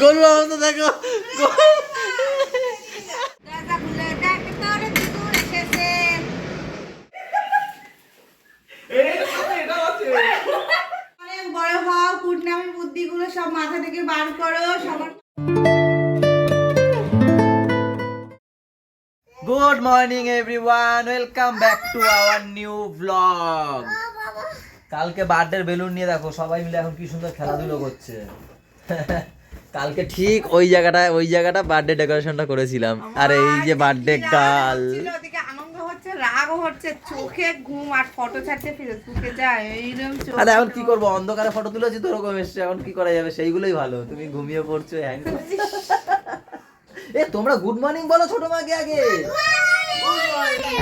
গরুর অবস্থা দেখো বড় হও বুদ্ধিগুলো সব মাথা থেকে। বার করো সবার good morning everyone welcome back to our new blog কালকে বার্থডের বেলুন নিয়ে দেখো, সবাই মিলে এখন কি সুন্দর খেলাধুলো করছে। কালকে ঠিক ওই জায়গাটায় ওই জায়গাটা বার্থডে ডেকোরেশনটা করেছিলাম। আর এই যে বার্থডে ঘুম আর এখন কি করব? অন্ধকারে ফটো তুলেছি তো ওরকম এসছে এখন কি করা যাবে? সেইগুলোই ভালো। তুমি ঘুমিয়ে পড়ছো হ্যাং এ তোমরা গুড মর্নিং বলো ছোট মাকে আগে।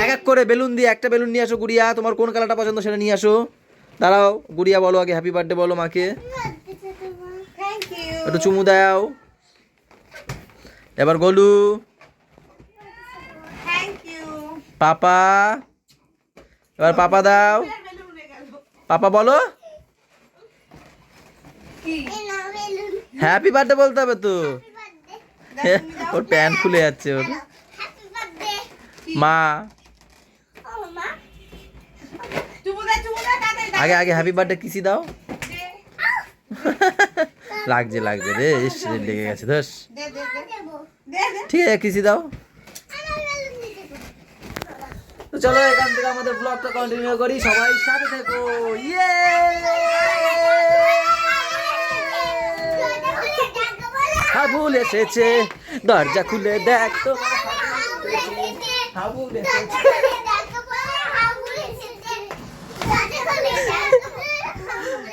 এক এক করে বেলুন দিয়ে একটা বেলুন নিয়ে আসো গুড়িয়া। তোমার কোন কালারটা পছন্দ সেটা নিয়ে আসো। দাঁড়াও গুড়িয়া বলো আগে হ্যাপি বার্থডে বলো মাকে। একটু চুমু দাও। এবার গোলু। পাপা। এবার পাপা দাও। পাপা বলো। হ্যাপি বার্থডে বলতে হবে তো। ওর প্যান্ট খুলে যাচ্ছে ওর। মা। আগে আগে হ্যাপি বার্থডে কিসি দাও? লাগছে লাগছে রে ইস লেগে গেছে ধস। ঠিক আছে কিছু দাও। তো চলো এখান থেকে আমাদের ব্লগটা কন্টিনিউ করি সবাই সাথে থেকো। ইয়ে! হাবুল এসেছে। দরজা খুলে দেখ তো। হাবুল এসেছে।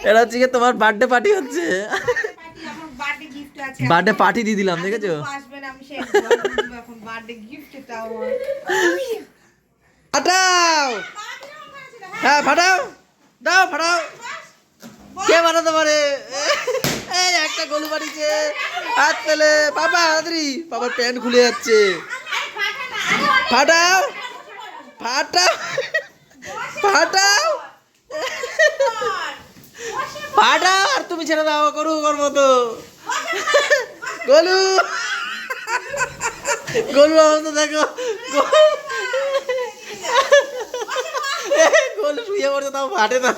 এটা হচ্ছে তোমার বার্থডে পার্টি হচ্ছে পার্টি আমার বার্থডে গিফট আছে বার্থডে পার্টি দিয়ে দিলাম দেখেছ? আসবেন আমি সেই এখন বার্থডে গিফট এটাও ফাটাও হ্যাঁ ফাটাও দাও ফাটাও কে বানাতে পারে? এই একটা গলু বাড়িছে হাত পেলে বাবা তাড়াতাড়ি। বাবার প্যান্ট খুলে যাচ্ছে। ফাটাও ফাটাও ফাটাও ফাটাও আর তুমি ছেড়ে দাও করু ওর মতো। গলু। গলু অবস্থা দেখো, গলু। শুয়ে পড়ছে, তাও ফাটে না।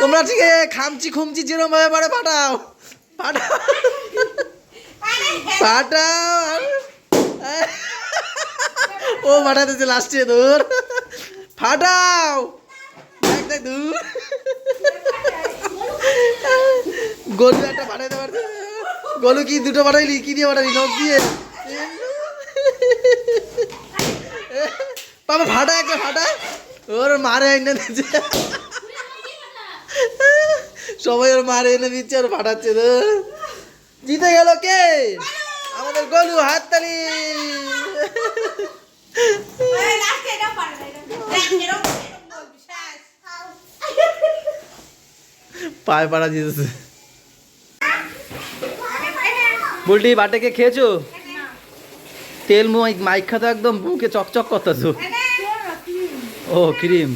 তোমরা ঠিক খামচি খুমচি যেরকম ভাবে পারে ফাটাও ফাটাও ফাটাও আর- ও ফাটাতেছে লাস্টে দূর ফাটাও দেখ দেখ দূর গলু একটা পাঠাইতে পারছে গলু কি দুটো পাঠাইলি কি দিয়ে পাঠালি নখ দিয়ে। বাবা ফাটা একটা ফাটা ওর মারে এনে দিচ্ছে। সবাই ওর মারে এনে দিচ্ছে, আর ফাটাচ্ছে তো জিতে গেল কে? আমাদের গলু হাততালি। লাস্টে এটা পারে না দেখ এরকম এরকম বলবি শ্বাস পায়ে পাড়া জিতেছে বুলটি বাটেকে খেয়েছো? তেল মাইক মাইক খাতো একদম মুখে চকচক করতেছো। ও ক্রিম।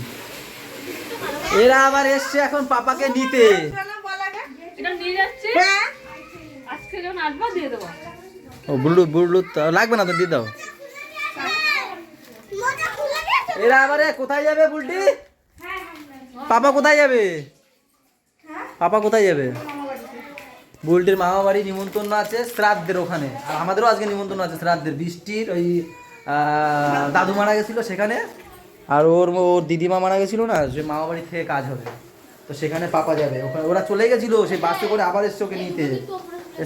এরা আবার এসছে এখন পাপাকে নিতে। দেবো। ও ব্লুটুথ ব্লুটুথ লাগবে না তো দিয়ে দাও। এরা আবার কোথায় যাবে বুলটি? পাপা কোথায় যাবে? পাপা কোথায় যাবে? বুলটির মামা বাড়ি নিমন্ত্রণ আছে শ্রাদ্ধের ওখানে। আর আমাদেরও আজকে নিমন্ত্রণ আছে শ্রাদ্ধের। বৃষ্টির ওই দাদু মারা গেছিল সেখানে। আর ওর ওর দিদিমা মারা গেছিল না সে মামা বাড়ি থেকে কাজ হবে। তো সেখানে পাপা যাবে। ওখানে ওরা চলে গেছিল, সেই বাসে করে আবার এসছে ওকে নিতে।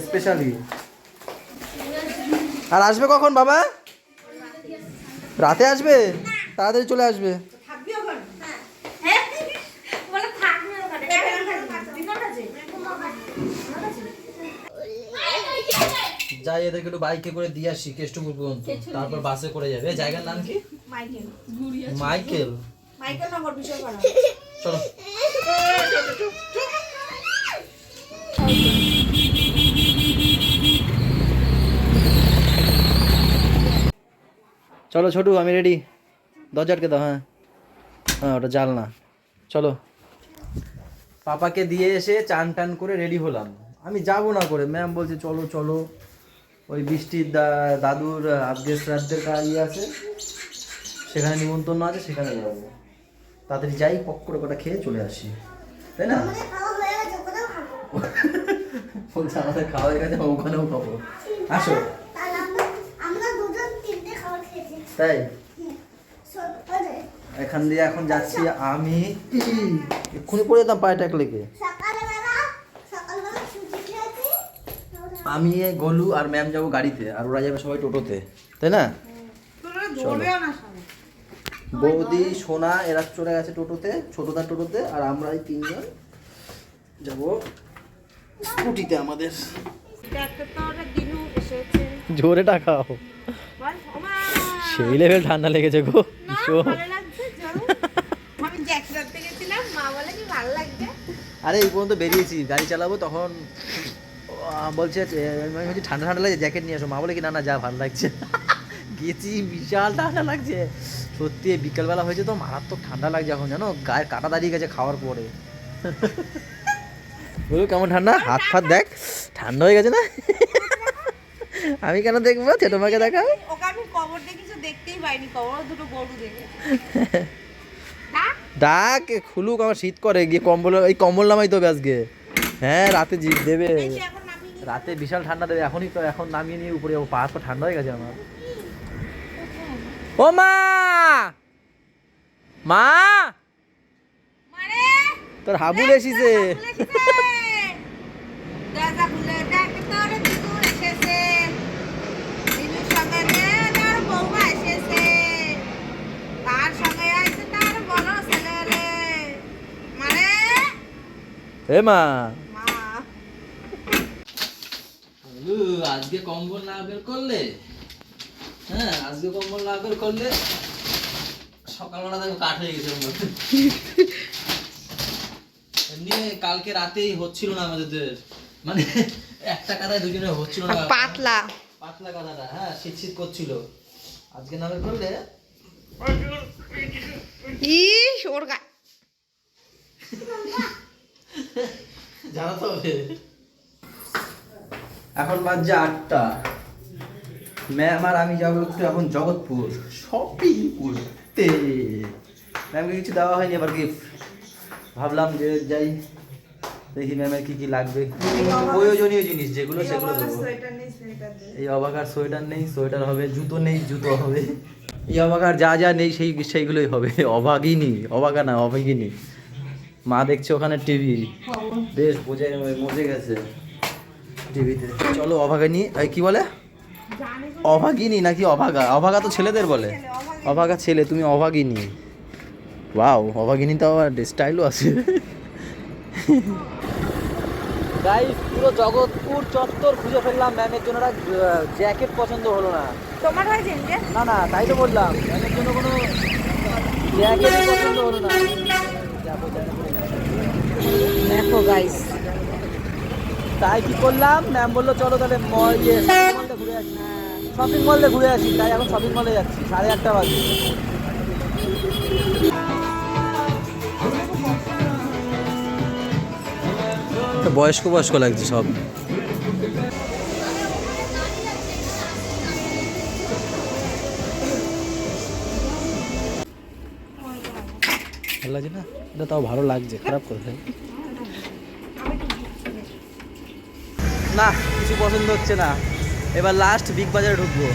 স্পেশালি আর আসবে কখন বাবা? রাতে আসবে? তাড়াতাড়ি চলে আসবে থাকবি ওখানে বলে থাকবে ওখানে যাই এদেরকে একটু বাইকে করে দিয়ে আসি কেষ্টপুর পর্যন্ত। তারপর বাসে করে যাবে। জায়গার নাম কি? মাইকেল। মাইকেল। মাইকেল নগর বিষয় চলো। চলো ছোটু আমি রেডি দরজা আটকে দাও হ্যাঁ। হ্যাঁ ওটা জাল না। চলো। পাপাকে দিয়ে এসে চান টান করে রেডি হলাম। আমি যাব না করে। ম্যাম বলছে চলো চলো। ওই বৃষ্টির দাদুর আজকে শ্রাদ্ধের কাজ ইয়ে আছে সেখানে নিমন্ত্রণ আছে সেখানে যাব। তাড়াতাড়ি যাই পক করে কটা খেয়ে চলে আসি। তাই না? বলছে আমাদের খাওয়া হয়ে গেছে ওখানেও খাব। আসো। তাই? এখান দিয়ে এখন যাচ্ছি আমি। এক্ষুনি পড়ে যেতাম পায়ে ট্যাক লেগে। আমি গলু আর ম্যাম যাব গাড়িতে আর ওরা যাবে সবাই টোটোতে তাই না? বৌদি সোনা এরা চলে গেছে টোটোতে ছোটদার টোটোতে আর আমরা এই তিনজন যাব স্কুটিতে আমাদের। জোরে টাকাও সেই লেভেল ঠান্ডা লেগেছে গো না ভীষণ। ভালো লাগছে চলো। আমি জ্যাকেট আনতে গেছিলাম মা বলে কি ভালো লাগছে আরে এই পর্যন্ত বেরিয়েছি গাড়ি চালাবো তখন বলছে আমি বলছি ঠান্ডা ঠান্ডা লাগছে জ্যাকেট নিয়ে এসো। মা বলে কি না না যা ভালো লাগছে। গেছি বিশাল ঠান্ডা লাগছে। সত্যি বিকেলবেলা হয়েছে তো মারাত্মক ঠান্ডা লাগছে এখন জানো? গায়ে কাটা দাঁড়িয়ে গেছে খাওয়ার পরে। বলো কেমন ঠান্ডা? হাত ফাত দেখ ঠান্ডা হয়ে গেছে না? আমি কেন দেখব? তোমাকে দেখাও। ওকে আমি কবর দিয়ে দেখতেই পাইনি কবর দুটো গরু দেখে। ডাক। খুলুক আমার শীত করে গিয়ে কম্বল এই কম্বল নামাই তো আজকে। হ্যাঁ রাতে জিপ দেবে। রাতে বিশাল ঠান্ডা দেবে এখনই তো এখন নামিয়ে নিয়ে উপরে যাব পা তো ঠান্ডা হয়ে গেছে আমার। ও মা! মা! তোর হাবুল এসিছে। দরজা খুলে দেখ তোর দিদু এসেছে দিদুর সঙ্গে রে তার বৌমা এসেছে তার সঙ্গে আছে তার বড় ছেলে রে মানে হে মা মা আজকে কম্বল না বের করলে? হ্যাঁ আজকে কম্বল না বের করলে সকালবেলা দেখো কাঠ হয়ে গেছে এমনি কালকে রাতেই হচ্ছিল না আমাদের মানে একটা কাদায় দুজনে হচ্ছিল না। পাতলা। পাতলা কাদাটা হ্যাঁ শীত শীত করছিল। আজকে না বের করলে? ইস ওর গা জানাতে হবে এখন বাজছে আটটা। ম্যাম আর আমি যাব একটু এখন জগৎপুর। শপিং করতে। ম্যামকে কিছু দেওয়া হয়নি এবার গিফট ভাবলাম যে যাই দেখি ম্যামের কি কি লাগবে। প্রয়োজনীয় জিনিস যেগুলো সেগুলো দেবো। এই অবাকার সোয়েটার নেই সোয়েটার হবে জুতো নেই জুতো হবে। এই অবাকার যা যা নেই সেই সেইগুলোই হবে। অভাগিনী অবাকা না অভাগিনী মা দেখছে ওখানে টিভি। বেশ বোঝে মজে গেছে। টিভিতে। চলো অভাগিনী এই কি বলে? অভাগিনী নাকি অভাগা? অভাগা তো ছেলেদের বলে। অভাগা ছেলে তুমি অভাগিনী। ওয়াও অভাগিনী তো আবার স্টাইলও আছে। গাইস পুরো জগৎপুর চত্বর খুঁজে ফেললাম ম্যামের জন্য। জ্যাকেট পছন্দ হলো না। তোমার হয়েছে যে না না তাই তো বললাম। ম্যামের জন্য কোনো জ্যাকেট পছন্দ হলো না। দেখো গাইস তাই কি করলাম? ম্যাম বলল, চলো তাহলে মল মলটা ঘুরে আসি। শপিং মলে ঘুরে আসি, তাই এখন শপিং মলে যাচ্ছি, সাড়ে আটটা বাজে। বয়স্ক বয়স্ক লাগছে সব। ভালো লাগছে না? এটা তাও ভালো লাগছে, খারাপ করে না, কিছু পছন্দ হচ্ছে না। এবার লাস্ট বিগ বাজারে ঢুকবো।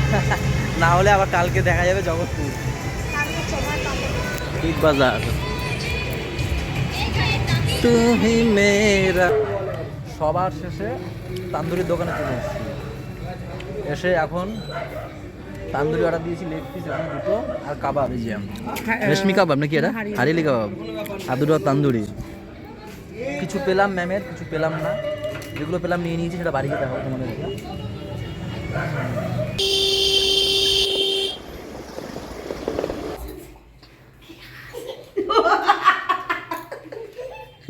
না হলে আবার কালকে দেখা যাবে জগৎপুর। বিগ বাজার তুমি মেরা সবার শেষে তান্দুরির দোকানে চলে এসেছি। এসে এখন তান্দুরি অর্ডার দিয়েছি লেগ পিস এখানে দুটো, আর কাবাব রেশমি কাবাব নাকি এটা? হারিলি কাবাব। আর দুটো তান্দুরি। কিছু পেলাম ম্যামের, কিছু পেলাম না। যেগুলো পেলাম নিয়ে নিয়েছি সেটা বাড়ি যেতে হবে তোমাদের।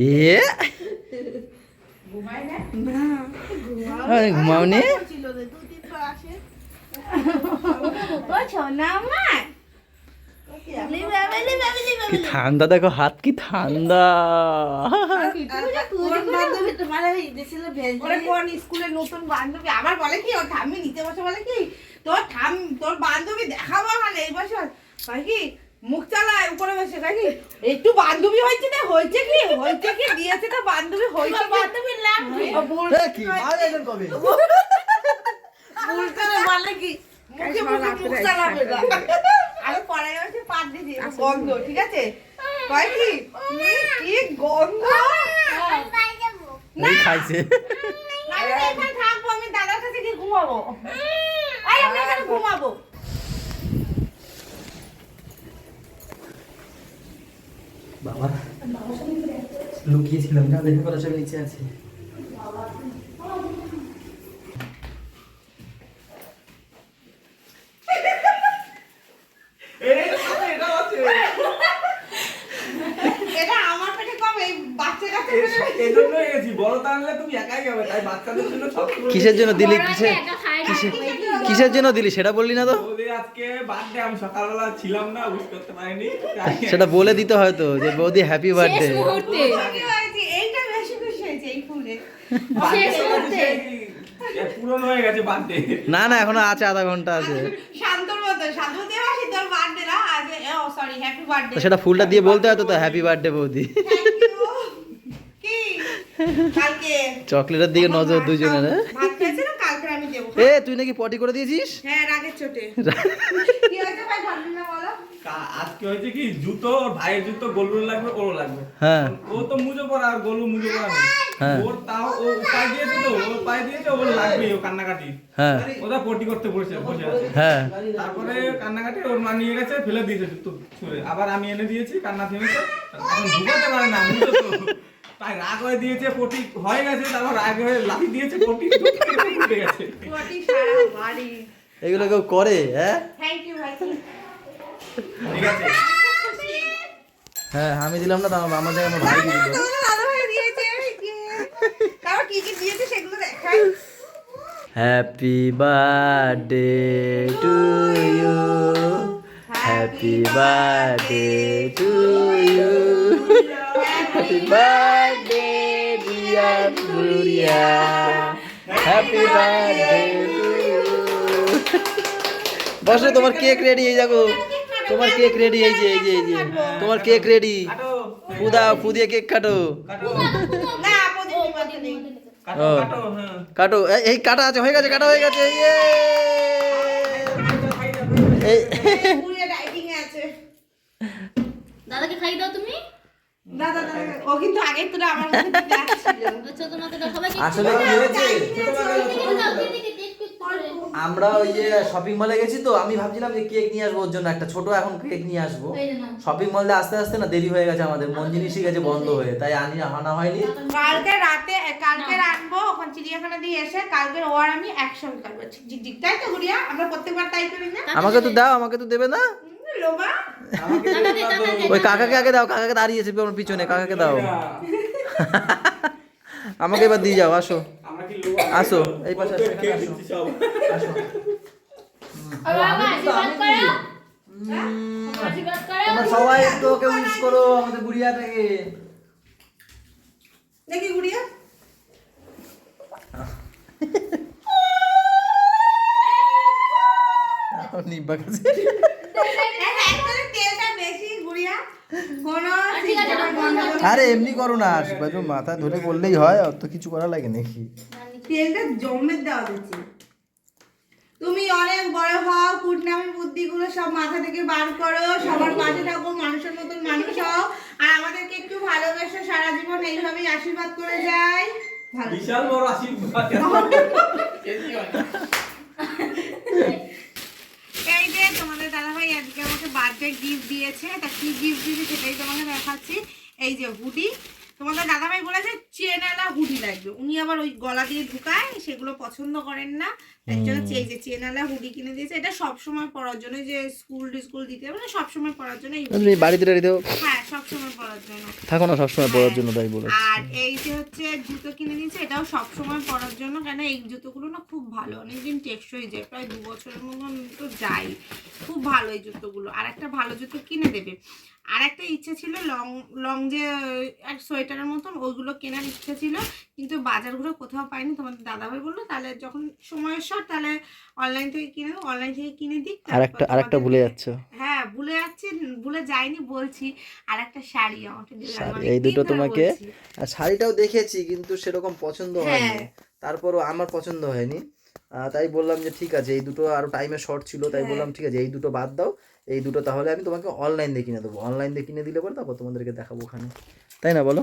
এ? আরে ঘুমাওনি ও সোনা আমার কি ঠান্ডা দেখো হাত কি ঠান্ডা। ওরে নতুন বান্ধবী? আবার বলে কি ওর ঠাম্মি নিতে বসে বলে কি তোর ঠাম তোর বান্ধবী দেখাবো মানে এই বছর? কি মুখ চালায় উপরে বসে কয় কি একটু বান্ধবী হয়েছে না হয়েছে কি হয়েছে কি দিয়েছে তো বান্ধবী হয়েছে বান্ধবী লাগবে। কি কবে? বলতে বলে কি মুখে মুখে মুখ চালাবে না পরে গেছে পাট দিদি গন্ধ ঠিক আছে? কয় কি? কি গন্ধ? এই খাইছে। আমি থাকব আমি দাদার কাছে গিয়ে ঘুমাবো। এই আমি এখানে ঘুমাবো। বাবা লুকিয়েছিলাম না দেখে পড়া সব নিচে আছে এটা আমার পেটে কবে এই বাচ্চা কাচ্চা এই জন্যই গেছি বড় টানলে তুমি একাই যাবে তাই বাচ্চাদের জন্য সব কিসের জন্য দিলি? কিসের কিসের কিসের জন্য দিলি? সেটা বললি না তো। সেটা বলে দিতে হয়তো যে বৌদি হ্যাপি বার্থডে না না এখনও আছে আধা ঘণ্টা আছে। তো সেটা ফুলটা দিয়ে বলতে হতো তো হ্যাপি বার্থডে বৌদি। চকলেটের দিকে নজর দুজনের হ্যাঁ? ভাত খেয়েছে না কালকে আমি দেবো এ তুই নাকি পটি করে দিয়েছিস? হ্যাঁ রাগের চোটে। কি হয়েছে ভাই ভাবলি না বলো? আজকে হয়েছে কি জুতো ওর ভাইয়ের জুতো গোলুর লাগবে ওরও লাগবে। হ্যাঁ। ও তো মুজো পরা আর গোলু মুজো পরা নেই। হ্যাঁ। ওর তাও ও পায়ে দিয়েছে তো ও পায়ে দিয়েছে ওর লাগবেই ও কান্নাকাটি। হ্যাঁ। ওটা পটি করতে বসে বসে আছে। হ্যাঁ। তারপরে কান্নাকাটি ওর মা নিয়ে গেছে ফেলে দিয়েছে জুতো ছুঁড়ে। আবার আমি এনে দিয়েছি কান্না থেমেছে। এখন ঢুকাতে পারে না মুজো তো। তাই রাগ হয়ে দিয়েছে পটি হয়ে গেছে তারপর রাগ হয়ে লাফি দিয়েছে পটি উঠে গেছে। কোটি সারা বাড়ি। এগুলো কেউ করে হ্যাঁ? থ্যাংক ইউ ভাই। ঠিক আছে। হ্যাঁ আমি দিলাম না তো আমার আমার জায়গায় আমার ভাই দিয়ে দিল। তোমাকে দাদা ভাই দিয়েছে তারপর কি কি দিয়েছে সেগুলো দেখাই। Happy birthday to you happy birthday to you happy birthday dear Guriya happy birthday to you বসো তোমার কেক রেডি এই দেখো তোমার কেক রেডি এই যে এই যে এই যে। তোমার কেক রেডি ফুদাও ফুদিয়ে কেক কাটো। কাটো হ্যাঁ এই- কাটা আছে হয়ে গেছে কাটা হয়ে গেছে ইয়ে এই। দাদাকে খাইয়ে দাও তুমি। আমার ওই যে শপিং মলে গেছি তো আমি ভাবছিলাম যে কেক নিয়ে আসব ওর জন্য একটা ছোট এখন কেক নিয়ে আসব। শপিং মলে আস্তে আস্তে না দেরি হয়ে গেছে আমাদের মন জিনিসই গেছে বন্ধ হয়ে তাই আনি আনা হয়নি। কালকে রাতে কালকে রাখব ওখান চিড়িয়াখানা দিয়ে এসে কালকে ও আর আমি একসঙ্গে ঝিক তাই তো গুড়িয়া? আমরা প্রত্যেকবার তাই করি না? আমাকে তো দাও আমাকে তো দেবে না ওই কাকাকে আগে দাও কাকাকে দাঁড়িয়েছে আমার পিছনে কাকাকে দাও। আমাকে এবার দিয়ে যাও আসো। আসো, এই পাশে তোমরা সবাই উইশ করো আমাদের বুড়িয়াটাকে দেখি গুড়িয়া। নিব্বা কাছে। আরে এমনি করো না মাথা ধরে করলেই হয় অত কিছু করা লাগে নাকি তেলটা জমে দেওয়া দিচ্ছি তুমি অনেক বড় হও কুটনামি বুদ্ধিগুলো সব মাথা থেকে বার করো সবার পাশে থাকো মানুষের মতন মানুষ হও আর আমাদেরকে একটু ভালোবেসে সারা জীবন এইভাবেই আশীর্বাদ করে যায় ভালো বিশাল বড় আশীর্বাদ এই যে তোমাদের দাদাভাই আজকে আমাকে বার্থডে গিফট দিয়েছে। তা কি গিফট দিয়েছে সেটাই তোমাকে দেখাচ্ছি। এই যে হুডি তোমাদের দাদাভাই বলেছে, চেনালা হুডি লাগবে। উনি আবার ওই গলা দিয়ে ঢুকায়, সেগুলো পছন্দ করেন না। তার জন্য এই যে চেনালা হুডি কিনে দিয়েছে। এটা সব সময় পরার জন্য যে স্কুল স্কুল দিতে হবে সব সময় পরার জন্য তুমি বাড়িতে টাড়িতেও হ্যাঁ সব সময় পরার জন্য। থাকো না সবসময় পড়ার জন্য তাই বলে আর এই যে হচ্ছে জুতো কিনে দিয়েছে এটাও সব সময় পরার জন্য কেন এই জুতোগুলো না খুব ভালো অনেকদিন টেকসই যায় প্রায় দু বছরের মতন তো যাই। খুব ভালো এই জুতোগুলো। আর একটা ভালো জুতো কিনে দেবে। আর একটা ইচ্ছে ছিল লং লং যে এক সোয়েটারের মতন ওইগুলো কেনার ইচ্ছে ছিল কিন্তু বাজারগুলো কোথাও পাইনি তোমাদের দাদাভাই বলল তাহলে যখন সময়ের শর্ট তাহলে অনলাইন থেকে কিনে দেবো অনলাইন থেকে কিনে দিক আর একটা আর একটা ভুলে যাচ্ছ। হ্যাঁ ভুলে যাচ্ছি ভুলে যাইনি বলছি আর একটা শাড়ি আমাকে অনেক এই দুটো তোমাকে শাড়িটাও দেখেছি কিন্তু সেরকম পছন্দ হয়নি। হ্যাঁ। তারপরও আমার পছন্দ হয়নি। তাই বললাম যে ঠিক আছে এই দুটো আরও টাইমে শর্ট ছিল তাই হ্যাঁ। বললাম ঠিক আছে এই দুটো বাদ দাও এই দুটো তাহলে আমি তোমাকে অনলাইন দিয়ে কিনে দেবো। অনলাইন দিয়ে কিনে দিলে পরে তারপর তোমাদেরকে দেখাবো ওখানে। তাই না বলো?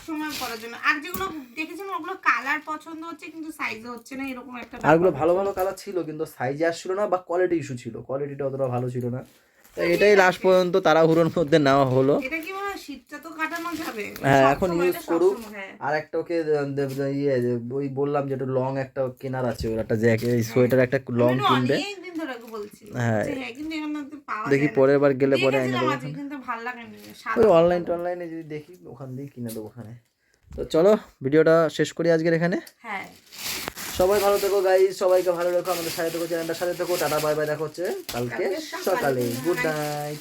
হ্যাঁ, এটা সব সময় পরার জন্য। আর যেগুলো দেখেছিলাম ওগুলো কালার পছন্দ হচ্ছে কিন্তু সাইজে হচ্ছে না এরকম একটা আর ভালো ভালো কালার ছিল কিন্তু সাইজে আসছিল না বা কোয়ালিটি ইস্যু ছিল। কোয়ালিটিটা অতটা ভালো ছিল না। তাই এটাই লাস্ট পর্যন্ত তারা তাড়াহুড়োর মধ্যে নেওয়া হলো। তো হ্যাঁ এখন ইউজ করুক। হ্যাঁ। আর একটা ওকে ইয়ে ওই বললাম যে একটু লং একটা কেনার আছে ওর একটা জ্যাকেট সোয়েটার একটা লং কিনবে। হ্যাঁ। হ্যাঁ, তো দেখি পরের বার গেলে পরে এনে দেবো ওই অনলাইন টনলাইনে যদি দেখি ওখান দিয়ে কিনে দেবো ওখানে। তো চলো ভিডিওটা শেষ করি আজকের এখানে। হ্যাঁ। সবাই ভালো থেকো গাই সবাইকে ভালো রেখো আমাদের সাথে থেকো চ্যানেলটা সাথে থেকো। Tata bye bye. দেখা হচ্ছে কালকে সকালে। Good night